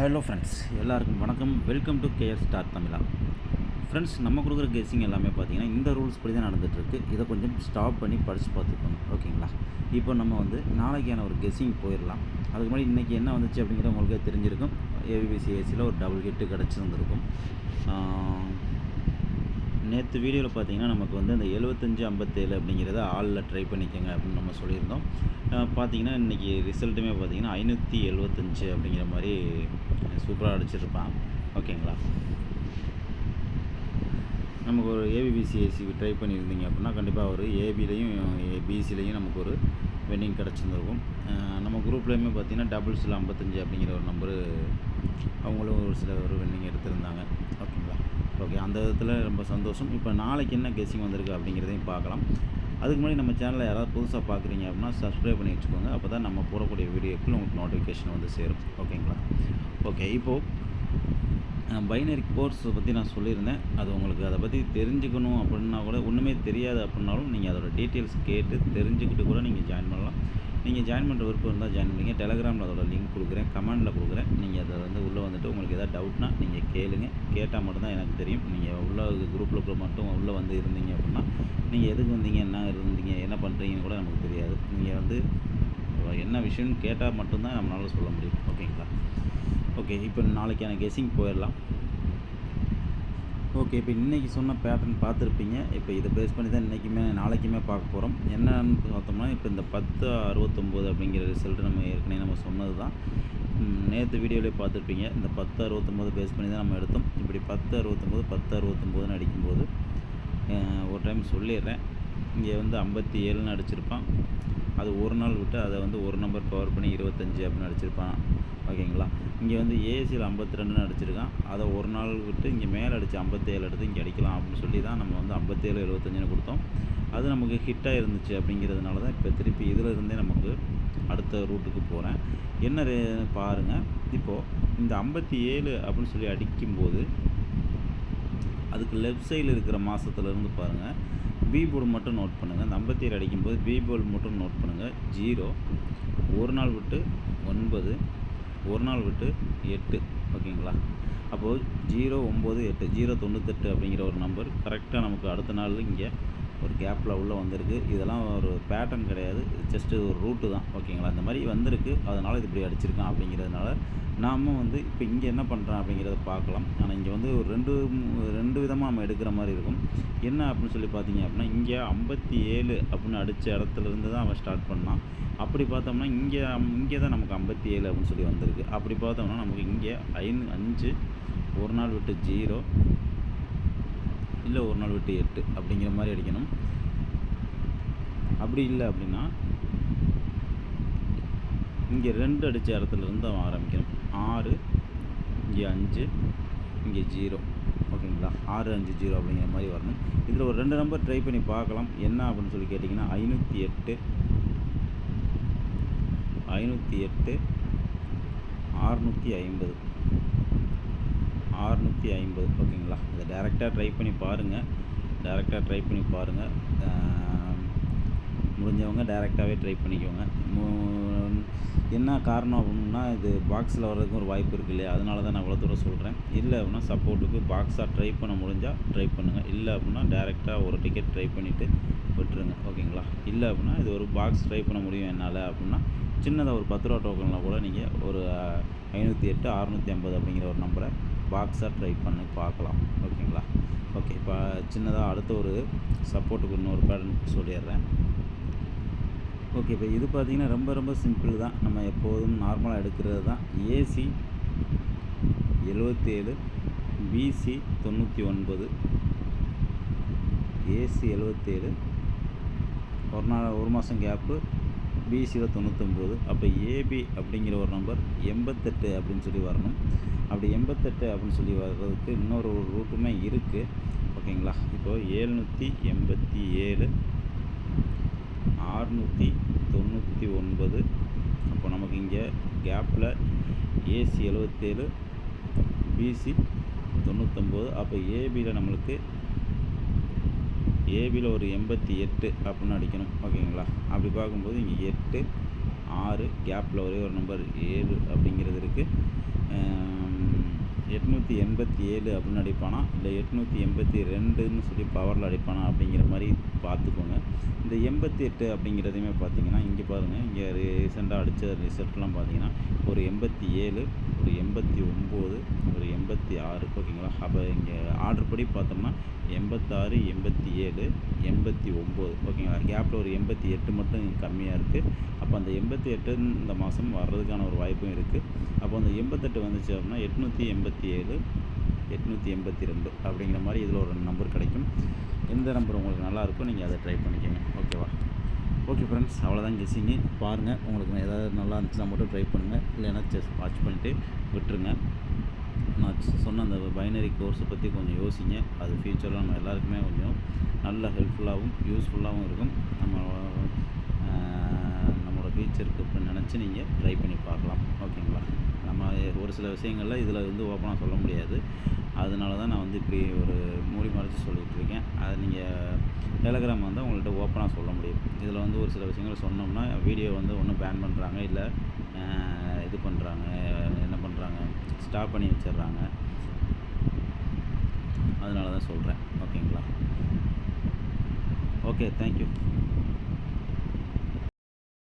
Hello friends எல்லாருக்கும் வணக்கம். Welcome to KS star Tamizha friends நம்ம கொடுக்குற கெஸ்ஸிங் எல்லாமே பார்த்தீங்கன்னா இந்த ரூல்ஸ் படி தான் நடந்துகிட்ருக்கு இதை கொஞ்சம் ஸ்டாப் பண்ணி படித்து பார்த்துக்கோங்க. ஓகேங்களா இப்போ நம்ம வந்து நாளைக்கான ஒரு கெஸ்ஸிங் போயிடலாம். அதுக்கு முன்னாடி இன்றைக்கி என்ன வந்துச்சு அப்படிங்கிறது உங்களுக்கே தெரிஞ்சிருக்கும். ஏபிசிஎஸ்சியில் ஒரு டபுள் ஹிட்டு கிடச்சிருந்துருக்கும். நேற்று வீடியோவில் பார்த்தீங்கன்னா நமக்கு வந்து அந்த எழுபத்தஞ்சு ஐம்பத்தேழு அப்படிங்கிறத ஆளில் ட்ரை பண்ணிக்கோங்க அப்படின்னு நம்ம சொல்லியிருந்தோம். பார்த்தீங்கன்னா இன்றைக்கி ரிசல்ட்டுமே பார்த்தீங்கன்னா ஐநூற்றி எழுபத்தஞ்சு அப்படிங்கிற மாதிரி சூப்பராக அடிச்சிருப்பான். ஓகேங்களா? நமக்கு ஒரு ஏபிபிசி ஏசி ட்ரை பண்ணியிருந்தீங்க அப்படின்னா கண்டிப்பாக ஒரு ஏபிலையும் பிசிலையும் நமக்கு ஒரு வென்னிங் கிடச்சிருந்துருக்கும். நம்ம குரூப்லேயுமே பார்த்தீங்கன்னா டபுள்ஸில் ஐம்பத்தஞ்சு அப்படிங்கிற ஒரு நம்பரு அவங்களும் ஒரு சில ஒரு வென்னிங் எடுத்திருந்தாங்க. அந்த விதத்தில் ரொம்ப சந்தோஷம். இப்போ நாளைக்கு என்ன கெஸ்ஸிங் வந்திருக்கு அப்படிங்கிறதையும் பார்க்கலாம். அதுக்கு முன்னாடி நம்ம சேனலை யாராவது புதுசாக பார்க்குறீங்க அப்படின்னா சப்ஸ்கிரைப் பண்ணி வச்சுக்கோங்க. அப்போ தான் நம்ம போடக்கூடிய வீடியோக்கள் உங்களுக்கு நோட்டிஃபிகேஷன் வந்து சேரும். ஓகேங்களா ஓகே இப்போது பைனரி கோர்ஸை பற்றி நான் சொல்லியிருந்தேன். அது உங்களுக்கு அதை பற்றி தெரிஞ்சுக்கணும் அப்படின்னா கூட ஒன்றுமே தெரியாது அப்படின்னாலும் நீங்கள் அதோட டீட்டெயில்ஸ் கேட்டு தெரிஞ்சுக்கிட்டு கூட நீங்கள் ஜாயின் பண்ணலாம். நீங்கள் ஜாயின் பண்ணுற விருப்பம் இருந்தால் ஜாயின் பண்ணிங்க. டெலகிராமில் அதோட லிங்க் கொடுக்குறேன். கமெண்டில் கொடுக்குறேன். நீங்கள் அதை வந்து உள்ளே வந்துட்டு உங்களுக்கு எதாவது டவுட்னா நீங்கள் கேளுங்க. கேட்டால் மட்டும்தான் எனக்கு தெரியும். நீங்கள் உள்ள குரூப்பில் மட்டும் உள்ளே வந்து இருந்தீங்க அப்படின்னா நீங்கள் எதுக்கு வந்தீங்க? என்ன இருந்தீங்க? என்ன பண்ணுறீங்கன்னு கூட நமக்கு தெரியாது. நீங்கள் வந்து என்ன விஷயம்னு கேட்டால் மட்டும்தான் நம்மளால சொல்ல முடியும். ஓகேங்களா? ஓகே இப்போ நாளைக்கான கெஸ்ஸிங் போயிடலாம். ஓகே இப்போ இன்றைக்கி சொன்ன பேட்டர்ன் பார்த்துருப்பீங்க. இப்போ இதை பேஸ் பண்ணி தான் இன்றைக்குமே நாளைக்குமே பார்க்க போகிறோம் என்னன்னு பார்த்தோம்னா இப்போ இந்த பத்து அறுபத்தொம்போது அப்படிங்கிற ரிசல்ட் நம்ம ஏற்கனவே நம்ம சொன்னது தான். நேற்று வீடியோவிலே பார்த்துருப்பீங்க. இந்த பத்து அறுபத்தொம்போது பேஸ் பண்ணி தான் நம்ம எடுத்தோம். இப்படி பத்து அறுபத்தொம்போது பத்து அறுபத்தொம்போதுன்னு அடிக்கும்போது ஒரு டைம் சொல்லிடுறேன். இங்கே வந்து ஐம்பத்தி ஏழுன்னு அடிச்சிருப்பான் அது ஒரு நாள் விட்டு அதை வந்து ஒரு நம்பர் பவர் பண்ணி இருபத்தஞ்சி அப்படின்னு அடிச்சிருப்பான் ஓகேங்களா? இங்கே வந்து ஏசியில் ஐம்பத்தி ரெண்டுன்னு அடிச்சிருக்கான் அதை ஒரு நாள் விட்டு இங்கே மேலே அடித்து ஐம்பத்தேழு எடுத்து இங்கே அடிக்கலாம் அப்படின்னு சொல்லி தான் நம்ம வந்து ஐம்பத்தேழு எழுபத்தஞ்சுன்னு கொடுத்தோம். அது நமக்கு ஹிட்டாக இருந்துச்சு அப்படிங்கிறதுனால தான் இப்போ திருப்பி இதில் இருந்தே நமக்கு அடுத்த ரூட்டுக்கு போகிறேன் என்ன ரே பாருங்கள் இப்போது இந்த ஐம்பத்தி ஏழு அப்படின்னு சொல்லி அடிக்கும்போது அதுக்கு லெஃப்ட் சைடில் இருக்கிற மாதத்துலேருந்து பாருங்கள் பி போர்டு மட்டும் நோட் பண்ணுங்கள் இந்த அடிக்கும்போது பி போர்டு மட்டும் நோட் பண்ணுங்கள் ஜீரோ ஒரு நாள் விட்டு ஒன்பது ஒரு நாள் விட்டு எட்டு. ஓகேங்களா அப்போது ஜீரோ ஒம்பது எட்டு ஜீரோ தொண்ணூத்தெட்டு அப்படிங்கிற ஒரு நம்பர் கரெக்டாக நமக்கு அடுத்த நாள் இங்கே ஒரு கேப்பில் உள்ளே வந்திருக்கு. இதெல்லாம் ஒரு பேட்டர்ன் கிடையாது. ஜஸ்ட்டு ஒரு ரூட்டு தான். ஓகேங்களா இந்த மாதிரி வந்திருக்கு. அதனால் இது இப்படி அடிச்சிருக்கான் அப்படிங்கிறதுனால நாம் வந்து இப்போ இங்கே என்ன பண்ணுறோம் அப்படிங்கிறத பார்க்கலாம். ஆனால் இங்கே வந்து ஒரு ரெண்டு ரெண்டு விதமாக நம்ம எடுக்கிற மாதிரி இருக்கும். என்ன அப்படின்னு சொல்லி பார்த்தீங்க அப்படின்னா இங்கே ஐம்பத்தி ஏழு அப்படின்னு அடித்த இடத்துல இருந்து தான் அவன் ஸ்டார்ட் பண்ணான். அப்படி பார்த்தோம்னா இங்கே இங்கே தான் நமக்கு ஐம்பத்தி ஏழு அப்படின்னு சொல்லி வந்திருக்கு. அப்படி பார்த்தோம்னா நமக்கு இங்கே ஐநூ அஞ்சு ஒரு நாள் விட்டு ஜீரோ இல்லை ஒரு நாள் விட்டு எட்டு அப்படிங்கிற மாதிரி அடிக்கணும். அப்படி இல்லை அப்படின்னா இங்கே ரெண்டு அடித்த இடத்துல இருந்து அவன் ஆரம்பிக்கணும் ஆறு இங்கே அஞ்சு இங்கே ஜீரோ. ஓகேங்களா? ஆறு அஞ்சு ஜீரோ அப்படிங்கிற மாதிரி வரணும். இதில் ஒரு ரெண்டு நம்பர் ட்ரை பண்ணி பார்க்கலாம். என்ன அப்படின்னு சொல்லி கேட்டிங்கன்னா ஐநூற்றி எட்டு ஐநூற்றி எட்டு ஆறுநூற்றி ஐம்பது. ஆறுநூற்றி ஐம்பது. ஓகேங்களா? இதை டேரெக்டாக ட்ரை பண்ணி பாருங்கள் டேரெக்டாக ட்ரை பண்ணி பாருங்கள் முடிஞ்சவங்க டேரெக்டாகவே ட்ரை பண்ணிக்கோங்க. மு- என்ன காரணம் அப்படின்னா இது பாக்ஸில் வர்றதுக்கு ஒரு வாய்ப்பு இருக்குது இல்லையா? அதனால தான் நான் இவ்வளோ தூரம் சொல்கிறேன் இல்லை அப்படின்னா சப்போர்ட்டுக்கு பாக்ஸாக ட்ரை பண்ண முடிஞ்சால் ட்ரை பண்ணுங்கள் இல்லை அப்படின்னா டேரெக்டாக ஒரு டிக்கெட் ட்ரை பண்ணிவிட்டு விட்டுருங்க. ஓகேங்களா? இல்லை அப்படின்னா இது ஒரு பாக்ஸ் ட்ரை பண்ண முடியும் என்னால் அப்படின்னா சின்னதாக ஒரு பத்து ரூபா டோக்கனில் கூட நீங்கள் ஒரு ஐநூற்றி எட்டு அறநூற்றி ஐம்பது அப்படிங்கிற ஒரு நம்பரை பாக்ஸாக ட்ரை பண்ணி பார்க்கலாம். ஓகேங்களா? ஓகே இப்போ சின்னதாக அடுத்த ஒரு சப்போர்ட்டுக்கு இன்னொரு பேட்டர்ன் சொல்லிடுறேன். ஓகே இப்போ இது பார்த்தீங்கன்னா ரொம்ப ரொம்ப சிம்பிள் தான். நம்ம எப்போதும் நார்மலாக எடுக்கிறது தான். ஏசி எழுபத்தேழு பிசி தொண்ணூற்றி ஒன்பது ஏசி எழுபத்தேழு ஒரு நாள் ஒரு மாதம் கேப்பு பிசியில் தொண்ணூத்தொம்பது அப்போ ஏபி அப்படிங்கிற ஒரு நம்பர் எண்பத்தெட்டு அப்படின்னு சொல்லி வரணும். அப்படி எண்பத்தெட்டு அப்படின்னு சொல்லி வர்றதுக்கு இன்னொரு ஒரு ரூட்டுமே இருக்குது ஓகேங்களா? இப்போது ஏழ்நூற்றி எண்பத்தி ஏழு அறநூற்றி தொண்ணூற்றி ஒன்பது. அப்போ நமக்கு இங்கே கேப்பில் ஏசி எழுபத்தேழு பிசி தொண்ணூற்றொம்பது அப்போ ஏபியில் நம்மளுக்கு ஏபியில் ஒரு எண்பத்தி எட்டு அப்படின்னு அடிக்கணும். ஓகேங்களா? அப்படி பார்க்கும்போது இங்கே எட்டு ஆறு கேப்பில் ஒரே ஒரு நம்பர் ஏழு அப்படிங்கிறது இருக்குது எட்நூற்றி எண்பத்தி ஏழு அப்படின்னு அடிப்பானா? இல்லை எட்நூற்றி எண்பத்தி ரெண்டுன்னு சொல்லி பவரில் அடிப்பானா அப்படிங்கிற மாதிரி பார்த்துக்கோங்க. இந்த எண்பத்தி எட்டு அப்படிங்கிறதையுமே பார்த்தீங்கன்னா இங்கே பாருங்கள் இங்கே ரீசெண்டாக அடித்த ரிசல்ட்லாம் பார்த்தீங்கன்னா ஒரு எண்பத்தி ஏழு ஒரு எண்பத்தி ஒம்பது ஒரு எண்பத்தி ஆறு ஓகேங்களா? அப்போ இங்கே ஆர்டர் படி பார்த்தோம்னா எண்பத்தாறு எண்பத்தி ஏழு எண்பத்தி ஒம்பது ஓகேங்களா? கேப்பில் ஒரு எண்பத்தி எட்டு மட்டும் கம்மியாக இருக்குது அப்போ அந்த எண்பத்தி எட்டு இந்த மாதம் வர்றதுக்கான ஒரு வாய்ப்பும் இருக்குது அப்போ அந்த எண்பத்தெட்டு வந்துச்சு அப்படின்னா எட்நூற்றி எண்பத்தி ஏழு எட்நூற்றி எண்பத்தி ரெண்டு அப்படிங்கிற மாதிரி இதில் ஒரு நம்பர் கிடைக்கும். எந்த நம்பர் உங்களுக்கு நல்லாயிருக்கும் நீங்கள் அதை ட்ரை பண்ணிக்கோங்க. ஓகேவா ஓகே ஃப்ரெண்ட்ஸ் அவ்வளோதான் கெஸிங்கு பாருங்கள் உங்களுக்கு ஏதாவது நல்லா இருந்துச்சுன்னா மட்டும் ட்ரை பண்ணுங்கள் இல்லைன்னா செஸ் வாட்ச் பண்ணிவிட்டு விட்டுருங்க. நான் சொன்ன அந்த பைனரி கோர்ஸை பற்றி கொஞ்சம் யோசிங்க. அது ஃபியூச்சரில் நம்ம எல்லாருக்குமே கொஞ்சம் நல்ல ஹெல்ப்ஃபுல்லாகவும் யூஸ்ஃபுல்லாகவும் இருக்கும். நம்ம நம்மளோட ஃபியூச்சருக்கு இப்போ நினச்சி நீங்கள் ட்ரை பண்ணி பார்க்கலாம். ஓகேங்களா நம்ம ஒரு சில விஷயங்களில் இதில் வந்து ஓப்பனாக சொல்ல முடியாது. அதனால தான் நான் வந்து இப்படி ஒரு மூடி மறைச்சி சொல்லிகிட்டு இருக்கேன். நீங்கள் டெலகிராம் வந்து உங்கள்கிட்ட ஓப்பனாக சொல்ல முடியும். இதில் வந்து ஒரு சில விஷயங்கள் சொன்னோம்னா வீடியோ வந்து ஒன்றும் பேன் பண்ணுறாங்க இல்லை இது பண்ணுறாங்க என்ன பண்ணுறாங்க ஸ்டாப் பண்ணி வச்சிடுறாங்க அதனால தான் சொல்கிறேன் ஓகேங்களா? Okay thank you